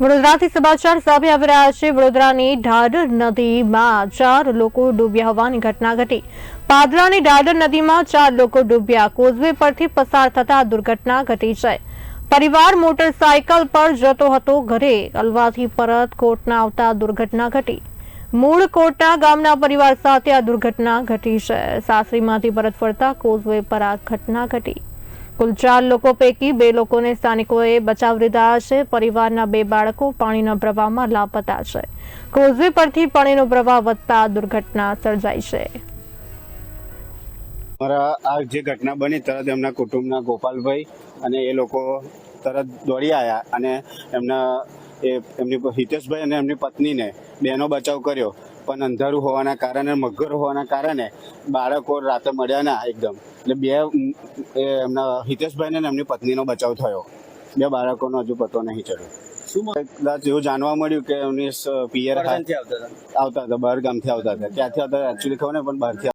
વડોદરાથી સમાચાર સામે આવી રહ્યા છે. વડોદરાની ઢાઢર નદીમાં ચાર લોકો ડૂબ્યા હોવાની ઘટના ઘટી. પાદરાની ઢાઢર નદીમાં ચાર લોકો ડૂબ્યા. કોઝવે પરથી પસાર થતા દુર્ઘટના ઘટી છે. પરિવાર મોટરસાયકલ પર જતો હતો. ઘરે અલવાથી પરત કોટના આવતા દુર્ઘટના ઘટી. મૂળ કોટના ગામના પરિવાર સાથે આ દુર્ઘટના ઘટી છે. સાસરીમાંથી પરત ફરતા કોઝવે પર આ ઘટના ઘટી. કુલ ચાર લોકો પૈકી બે લોકોને સ્થાનિકોએ બચાવ લીધા છે. પરિવારના બે બાળકો પાણીના પ્રવાહમાં લાપતા છે. કોઝવે પરથી પાણીનો પ્રવાહ વધતા દુર્ઘટના સર્જાઈ છે. મારા આ જે ઘટના બની તરત એમના કુટુંબના ગોપાલભાઈ અને એ લોકો તરત દોડી આવ્યા અને એમના એ એમની હિતેશભાઈ અને એમની પત્નીને બેનો બચાવ કર્યો. પણ અંધારું હોવાના કારણે મગર હોવાના કારણે બાળકો રાતે મળ્યા ના એકદમ. એટલે બે એમના હિતેશભાઈને એમની પત્નીનો બચાવ થયો. બે બાળકોનો હજુ પતો નહીં ચડ્યો. શું કદાચ એવું જાણવા મળ્યું કે એમની પિયર આવતા હતા? બહાર ગામથી આવતા હતા. ક્યાંથી આવતા એકચ્યુઅલી ખબર ને પણ બહારથી